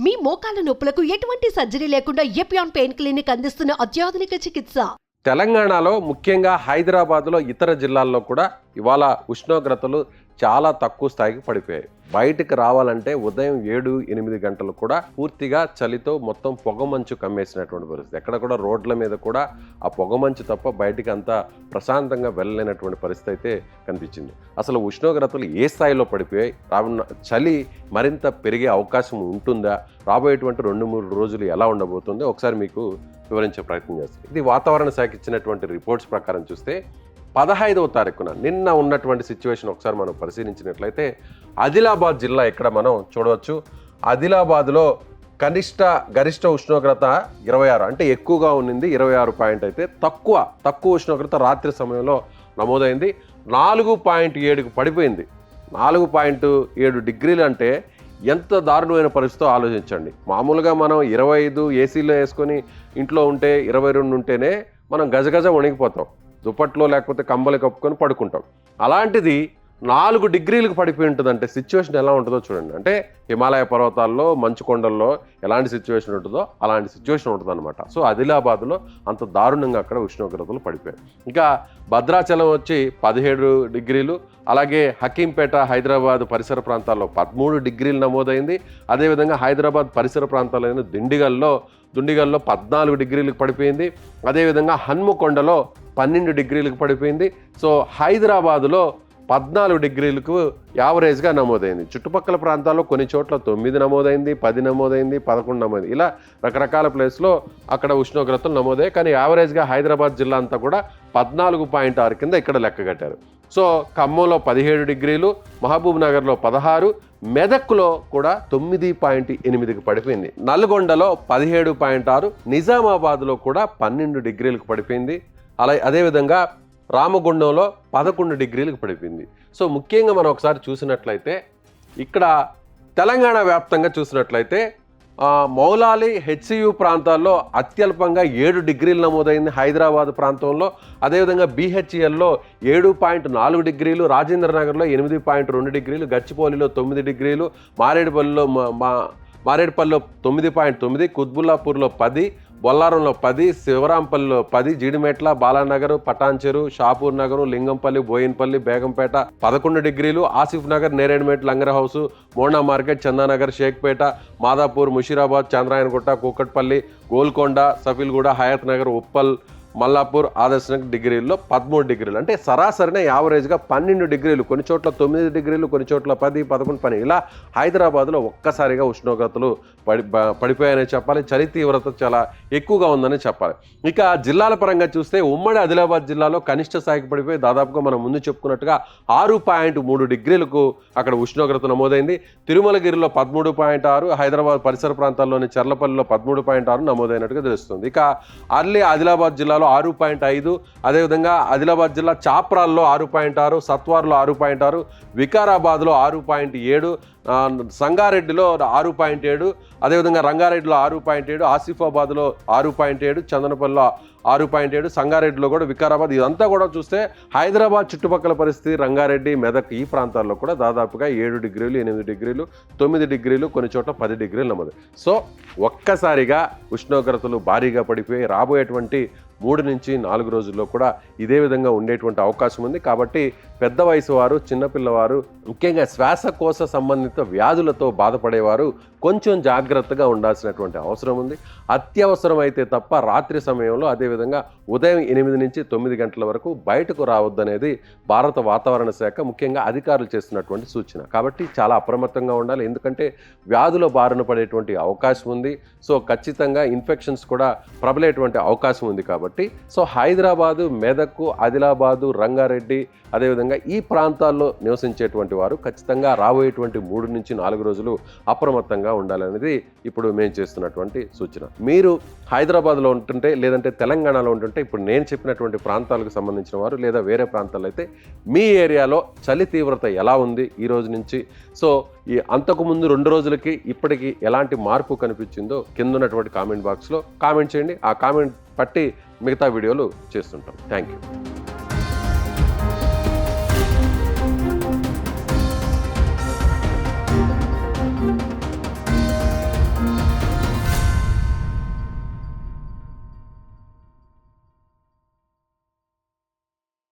మీ మోకాల నొప్పులకు ఎటువంటి సర్జరీ లేకుండా ఎపియాన్ పెయిన్ క్లినిక్ అందిస్తున్న అత్యాధునిక చికిత్స? తెలంగాణలో ముఖ్యంగా హైదరాబాద్లో ఇతర జిల్లాల్లో కూడా ఇవాళ ఉష్ణోగ్రతలు చాలా తక్కువ స్థాయికి పడిపోయాయి. బయటికి రావాలంటే ఉదయం ఏడు ఎనిమిది గంటలు కూడా పూర్తిగా చలితో మొత్తం పొగమంచు కమ్మేసినటువంటి పరిస్థితి. ఎక్కడ కూడా రోడ్ల మీద కూడా ఆ పొగమంచు తప్ప బయటికి అంతా ప్రశాంతంగా వెళ్ళలేనటువంటి పరిస్థితి అయితే కనిపించింది. అసలు ఉష్ణోగ్రతలు ఏ స్థాయిలో పడిపోయాయి? రానున్న చలి మరింత పెరిగే అవకాశం ఉంటుందా? రాబోయేటువంటి రెండు మూడు రోజులు ఎలా ఉండబోతుందో? ఒకసారి మీకు వివరించే ప్రయత్నం చేస్తాను. ఇది వాతావరణ శాఖ ఇచ్చినటువంటి రిపోర్ట్స్ ప్రకారం చూస్తే పదహైదవ తారీఖున నిన్న ఉన్నటువంటి సిచ్యువేషన్ ఒకసారి మనం పరిశీలించినట్లయితే ఆదిలాబాద్ జిల్లా ఇక్కడ మనం చూడవచ్చు. ఆదిలాబాద్లో కనిష్ట గరిష్ట ఉష్ణోగ్రత ఇరవై ఆరు అంటే ఎక్కువగా ఉన్నింది ఇరవై ఆరు పాయింట్ అయితే తక్కువ తక్కువ ఉష్ణోగ్రత రాత్రి సమయంలో నమోదైంది. నాలుగు పాయింట్ ఏడుకు పడిపోయింది. నాలుగు పాయింట్ ఏడు డిగ్రీలు అంటే ఎంత దారుణమైన పరిస్థితో ఆలోచించండి. మామూలుగా మనం ఇరవై ఐదు ఏసీలో వేసుకొని ఇంట్లో ఉంటే ఇరవై రెండు ఉంటేనే మనం గజగజ వణిగిపోతాం దుప్పట్లో లేకపోతే కంబలి కప్పుకొని పడుకుంటాం. అలాంటిది నాలుగు డిగ్రీలకు పడిపోయి ఉంటుంది అంటే సిచ్యువేషన్ ఎలా ఉంటుందో చూడండి. అంటే హిమాలయ పర్వతాల్లో మంచు కొండల్లో ఎలాంటి సిచ్యువేషన్ ఉంటుందో అలాంటి సిచ్యువేషన్ ఉంటుంది అనమాట సో ఆదిలాబాద్లో అంత దారుణంగా అక్కడ ఉష్ణోగ్రతలు పడిపోయాయి. ఇంకా భద్రాచలం వచ్చి పదిహేడు డిగ్రీలు అలాగే హకీంపేట హైదరాబాద్ పరిసర ప్రాంతాల్లో పదమూడు డిగ్రీలు నమోదైంది. అదేవిధంగా హైదరాబాద్ పరిసర ప్రాంతాలైన దిండిగల్లో దుండిగల్లో పద్నాలుగు డిగ్రీలకు పడిపోయింది. అదేవిధంగా హన్మకొండలో పన్నెండు డిగ్రీలకు పడిపోయింది. సో హైదరాబాదులో పద్నాలుగు డిగ్రీలకు యావరేజ్గా నమోదైంది. చుట్టుపక్కల ప్రాంతాల్లో కొన్ని చోట్ల తొమ్మిది నమోదైంది పది నమోదైంది పదకొండు నమోదైంది. ఇలా రకరకాల ప్లేస్లో అక్కడ ఉష్ణోగ్రతలు నమోదయ్యాయి కానీ యావరేజ్గా హైదరాబాద్ జిల్లా అంతా కూడా పద్నాలుగు పాయింట్ ఆరు కింద ఇక్కడ లెక్క కట్టారు. సో ఖమ్మంలో పదిహేడు డిగ్రీలు మహబూబ్ నగర్లో పదహారు మెదక్లో కూడా తొమ్మిది పాయింట్ ఎనిమిదికి పడిపోయింది. నల్గొండలో పదిహేడు పాయింట్ ఆరు నిజామాబాద్లో కూడా పన్నెండు డిగ్రీలకు పడిపోయింది. అలా అదేవిధంగా రామగుండంలో పదకొండు డిగ్రీలకు పడిపోయింది. సో ముఖ్యంగా మనం ఒకసారి చూసినట్లయితే ఇక్కడ తెలంగాణ వ్యాప్తంగా చూసినట్లయితే మౌలాలి హెచ్సియు ప్రాంతాల్లో అత్యల్పంగా ఏడు డిగ్రీలు నమోదైంది హైదరాబాద్ ప్రాంతంలో. అదేవిధంగా బీహెచ్ఎల్లో ఏడు పాయింట్ నాలుగు డిగ్రీలు రాజేంద్ర నగర్లో ఎనిమిది పాయింట్ రెండు డిగ్రీలు గచ్చిపోలిలో తొమ్మిది డిగ్రీలు మారేడుపల్లిలో మా మారేడుపల్లిలో తొమ్మిది పాయింట్ తొమ్మిది కుత్బుల్లాపూర్లో పది బొల్లారంలో పది శివరాంపల్లిలో పది జీడిమెట్ల బాలానగర్ పటాన్చెరు షాపూర్ నగరు లింగంపల్లి బోయిన్పల్లి బేగంపేట పదకొండు డిగ్రీలు ఆసిఫ్ నగర్ నేరేడ్మేట్ లంగర్ హౌస్ మోండా మార్కెట్ చందానగర్ షేక్పేట మాదాపూర్ ముషీరాబాద్ చంద్రాయనగుట్ట కూకట్పల్లి గోల్కొండ సఫీల్గూడ హయత్ నగర్ ఉప్పల్ మల్లాపూర్ ఆదర్శనగర్ డిగ్రీల్లో పదమూడు డిగ్రీలు. అంటే సరాసరిన యావరేజ్గా పన్నెండు డిగ్రీలు కొన్ని చోట్ల తొమ్మిది డిగ్రీలు కొన్ని చోట్ల పది పదకొండు పని ఇలా హైదరాబాద్లో ఒక్కసారిగా ఉష్ణోగ్రతలు పడి పడిపోయాయని చెప్పాలి. చలి తీవ్రత చాలా ఎక్కువగా ఉందని చెప్పాలి. ఇక జిల్లాల పరంగా చూస్తే ఉమ్మడి ఆదిలాబాద్ జిల్లాలో కనిష్ట స్థాయికి పడిపోయి దాదాపుగా మనం ముందు చెప్పుకున్నట్టుగా ఆరు పాయింట్ మూడు డిగ్రీలకు అక్కడ ఉష్ణోగ్రత నమోదైంది. తిరుమలగిరిలో పదమూడు పాయింట్ ఆరు హైదరాబాద్ పరిసర ప్రాంతాల్లోని చర్లపల్లిలో పదమూడు పాయింట్ ఆరు నమోదైనట్టుగా తెలుస్తుంది. ఇక అర్లీ ఆదిలాబాద్ జిల్లాలో ఆరు పాయింట్ ఐదు అదేవిధంగా ఆదిలాబాద్ జిల్లా చాప్రాల్లో ఆరు పాయింట్ ఆరు సత్వార్లో ఆరు పాయింట్ ఆరు వికారాబాద్లో ఆరు పాయింట్ ఏడు సంగారెడ్డిలో ఆరు పాయింట్ ఏడు అదేవిధంగా రంగారెడ్డిలో ఆరు పాయింట్ ఏడు ఆసిఫాబాద్లో ఆరు పాయింట్ ఏడు చందనపల్లిలో ఆరు పాయింట్ ఏడు సంగారెడ్డిలో కూడా వికారాబాద్ ఇదంతా కూడా చూస్తే హైదరాబాద్ చుట్టుపక్కల పరిస్థితి రంగారెడ్డి మెదక్ ఈ ప్రాంతాల్లో కూడా దాదాపుగా ఏడు డిగ్రీలు ఎనిమిది డిగ్రీలు తొమ్మిది డిగ్రీలు కొన్ని చోట్ల పది డిగ్రీలు నమోదు. సో ఒక్కసారిగా ఉష్ణోగ్రతలు భారీగా పడిపోయి రాబోయేటువంటి మూడు నుంచి నాలుగు రోజుల్లో కూడా ఇదే విధంగా ఉండేటువంటి అవకాశం ఉంది. కాబట్టి పెద్ద వయసు వారు చిన్నపిల్లవారు ముఖ్యంగా శ్వాసకోశ సంబంధిత వ్యాధులతో బాధపడేవారు కొంచెం జాగ్రత్తగా ఉండాల్సినటువంటి అవసరం ఉంది. అత్యవసరం అయితే తప్ప రాత్రి సమయంలో అదే అదేవిధంగా ఉదయం ఎనిమిది నుంచి తొమ్మిది గంటల వరకు బయటకు రావద్దనేది భారత వాతావరణ శాఖ ముఖ్యంగా అధికారులు చేస్తున్నటువంటి సూచన. కాబట్టి చాలా అప్రమత్తంగా ఉండాలి. ఎందుకంటే వ్యాధుల బారిన పడేటువంటి అవకాశం ఉంది. సో ఖచ్చితంగా ఇన్ఫెక్షన్స్ కూడా ప్రబలేటువంటి అవకాశం ఉంది కాబట్టి. సో హైదరాబాదు మెదక్ ఆదిలాబాదు రంగారెడ్డి అదేవిధంగా ఈ ప్రాంతాల్లో నివసించేటువంటి వారు ఖచ్చితంగా రాబోయేటువంటి మూడు నుంచి నాలుగు రోజులు అప్రమత్తంగా ఉండాలనేది ఇప్పుడు మేము చేస్తున్నటువంటి సూచన. మీరు హైదరాబాద్లో ఉంటుంటే లేదంటే తెలంగాణ తెలంగాణలో ఉంటుంటే ఇప్పుడు నేను చెప్పినటువంటి ప్రాంతాలకు సంబంధించిన వారు లేదా వేరే ప్రాంతాల్లో అయితే మీ ఏరియాలో చలి తీవ్రత ఎలా ఉంది ఈ రోజు నుంచి? సో ఈ అంతకుముందు రెండు రోజులకి ఇప్పటికి ఎలాంటి మార్పు కనిపించిందో కింద ఉన్నటువంటి కామెంట్ బాక్స్లో కామెంట్ చేయండి. ఆ కామెంట్ పట్టి మిగతా వీడియోలు చేస్తుంటాం. Thank you.